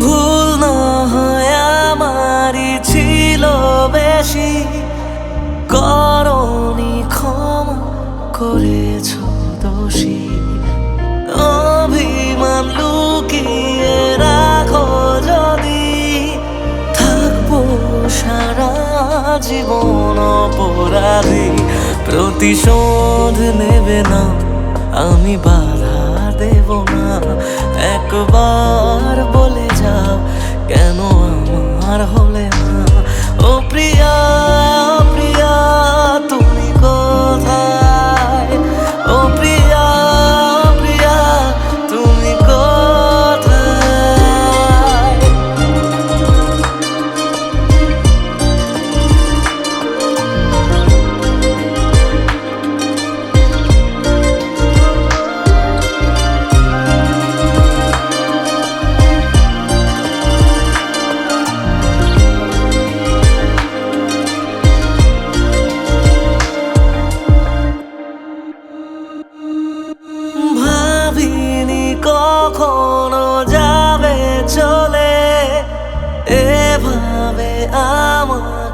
ভুল নয় আমারই ছিল বেশি। করণি ক্ষমা করেছ দোষী। অভিমান লুকিয়ে রাখো যদি। থাকব সারা জীবন অপরাধী। প্রতিশোধ নেবে না, আমি বাধা দেব না। একবার কেন আমার হলে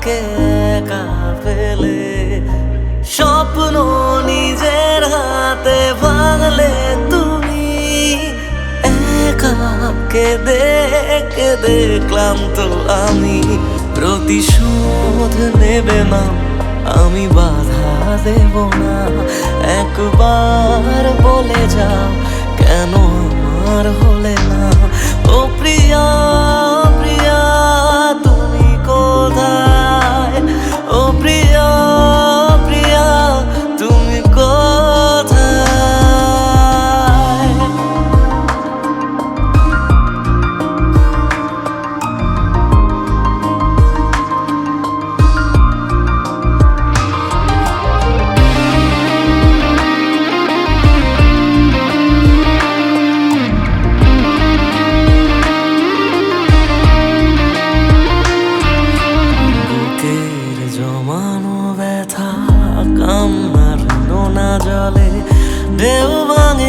আমাকে একা ফেলে। স্বপ্ন নিজের হাতে ভাঙলে তুমি একাকে দেখে দেখলাম তো আমি। প্রতিশোধ নেবে না, আমি বাধা দেব না। একবার বলে যাও, কেন আমার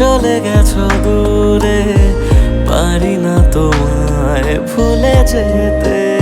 চলে গেছো দূরে পারি না তোমায় ভুলে যেতে।